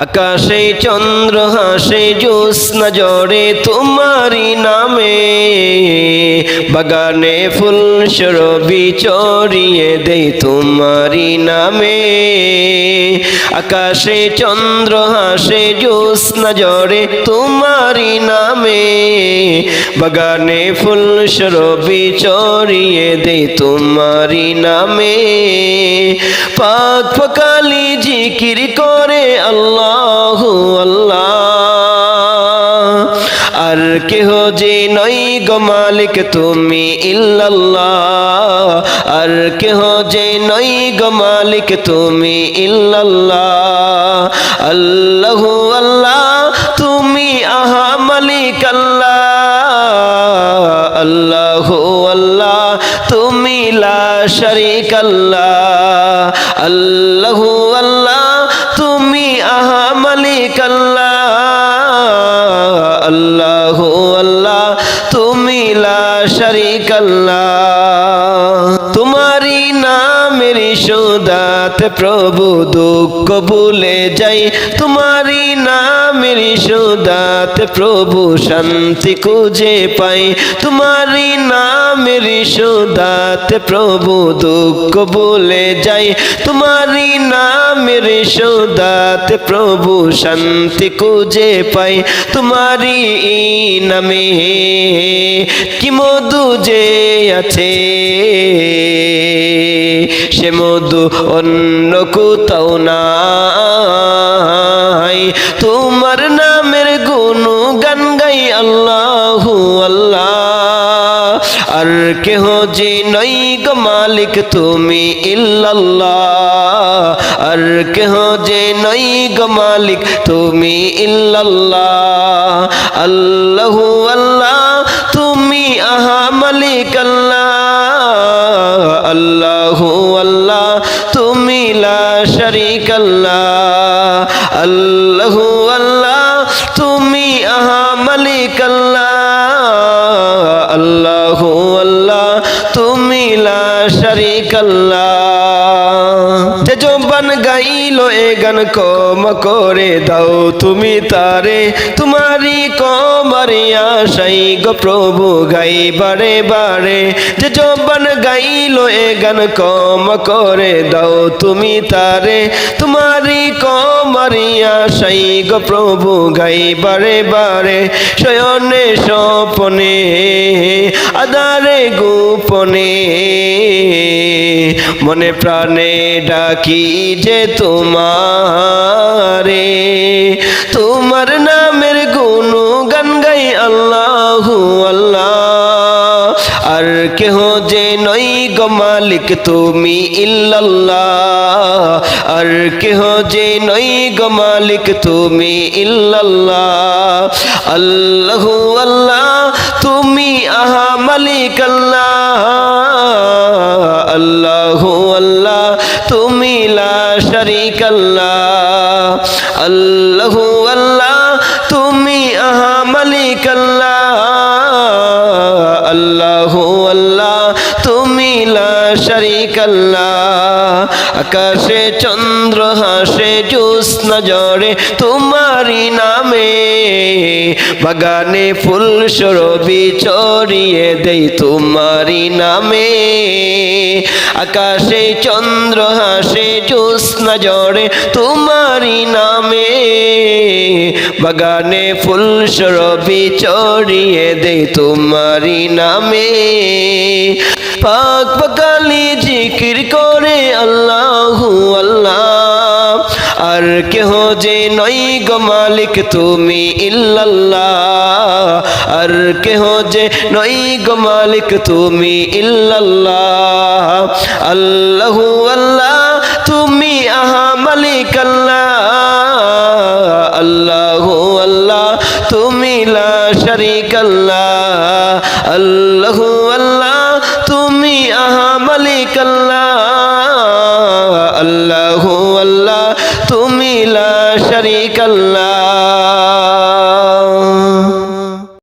আকাশে চন্দ্র, হাসে জ্যোৎস্না জড়ে তোমারি নামে। বাগানে ফুল সরবি চড়িয়ে দেই তোমারি নামে। আকাশে চন্দ্র, হাসে জ্যোৎস্না জড়ে তোমারি নামে। বাগানে ফুল সরবি চড়িয়ে দেই তোমারি নামে। পাক ফকালি জিকির করে আল্লাহ আল্লাহ। আর কেহ যে নই গো মালিক, তুমি ইল্লাল্লাহ। আর কেহ যে নই গো মালিক, তুমি ইল্লাল্লাহ। আল্লাহ আল্লাহ, তুমি আহা মালিক আল্লাহ। আল্লাহ আল্লাহ, তুমি লা শরীক আল্লাহ। আল্লাহ আল্লাহ আল্লাহ আল্লাহ, তুমি শরীক আল্লাহ তোমারি নামের সুদাত প্রভু দুঃখ ভুলে যাই। তোমারি নামের সুদাত প্রভু শান্তি খুঁজে পাই। তোমারি নামের সুদাত প্রভু দুঃখ ভুলে যাই। তোমারি নামের সুদাত প্রভু শান্তি খুঁজে পাই। তোমারি নামে কি মধু যে আছে? সে মধু অন্য কোথাও নাই। তোমার নামের গুণ গান গাই আল্লাহ কেহ যে নই গো মালিক তুমি ইল্লাল্লাহ। আর কেহ যে নই গো মালিক তুমি ইল্লাল্লাহ। আল্লাহ আল্লাহ, তুমি আহা মালিক আল্লাহ। আল্লাহ আল্লাহ, তুমি লা শরীক আল্লাহ। আল্লাহ আল্লাহ, তুমি আহা মালিক আল্লাহ। আল্লাহ যে জবান গাইলো, এ গান কম করে দাও তুমি তারে। তোমারি কমারি আশাই গো প্রভু গাই বারে। বারে যে জবান গাইলো, এ গান কম করে দাও তুমি তারে। তোমারি কমারি আশাই গো প্রভু গাই বারে বারে। শয়নে স্বপনে, আদারে গোপনে। মনে প্রাণে ডাকি যে তোমারে। তোমার নামের গুণ গান গাই আল্লাহ আল্লাহ। আর কেহ যে নই গো মালিক তুমি ইল্লাল্লাহ। আর কেহ যে নই গো মালিক তুমি ইল্লাল্লাহ। আল্লাহ আল্লাহ, তুমি আহা মালিক আল্লাহ। আল্লাহ আল্লাহু আল্লাহ, তুমি আহা মালিক আল্লাহ আল্লাহ আল্লাহ তুমি লা শরীক আল্লাহ আকাশে চন্দ্র, হাসে জ্যোৎস্না জরে তোমারি নামে বাগানে ফুল সরবি চড়িয়ে দেই তোমারি নামে। আকাশে চন্দ্র, হাসে জ্যোৎস্না জড়ে তোমারি নামে। বাগানে ফুল সরবি চড়িয়ে দেই তোমারি নামে। পাক পাকালি জিকির করে আল্লাহ আল্লাহ আর কেহ যে নই গো মালিক তুমি ইল্লাল্লাহ। আর কেহ যে নই গো মালিক তুমি ইল্লাল্লাহ। আল্লাহ আল্লাহ, তুমি আহা মালিক আল্লাহ। আল্লাহ আল্লাহ, তুমি লা শরীক আল্লাহ।